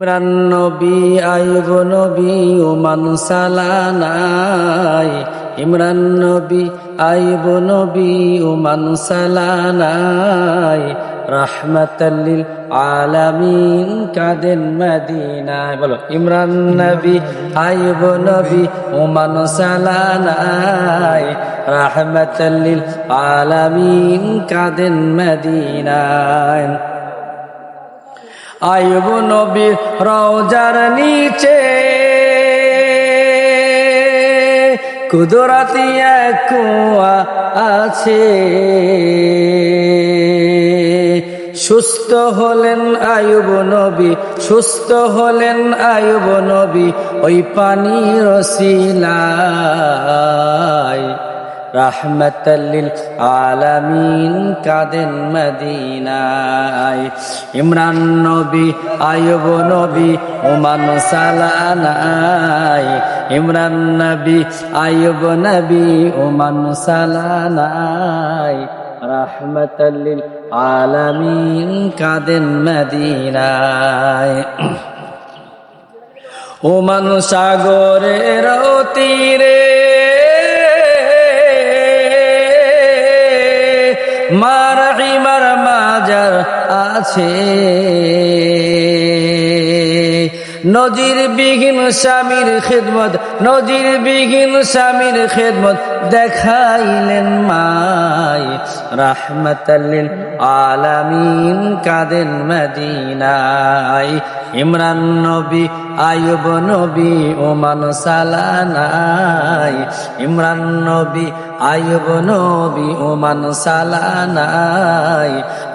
ইমরান নবী আইব নবী, ওমান সালানাই। ইমরান নবী আইব নবী, ওমান সালানাই। রাহমাতাল্লিল আলামিন কাদেন মদিনায়? বলো, ইমরান নবী আইব নবী, ওমান সালানাই। রাহমাতাল্লিল আলামিন কাদেন মদিনায়? আয়ুব নবীর রওজার নিচে। কুদরাতি কুয়া আছে। সুস্থ হলেন আয়ুব নবী, সুস্থ হলেন আয়ুব নবী, ওই পানির রসিলায় রাহমাতাল্লিল আলামিন কাদেন মদিনায়। ইমরান নবী আয়ুব নবী, ওমান সালানায়। ইমরান নবী আয়ুব নবী, ওমান সালানায়। রাহমাতাল্লিল আলামিন কাদেন মদিনায়। ওমান সাগরের তীরে মার হিমার মাজার আছে। নজির বিহীন স্বামীর খেদমত নজির বিহীন স্বামীর খেদমত দেখাইলেন মাই। রাহমাতাল্লিল আলামিন কাদেন মদিনাই ইমরান নবী আয়ুব নবী, ওমান সালানাই ইমরান নবী আয়ুব নবী ওমান সালানাই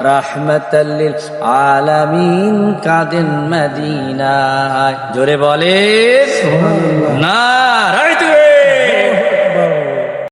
রাহমাতাল্লিল আলামিন কাদেন মদিনায়। জোরে বলে না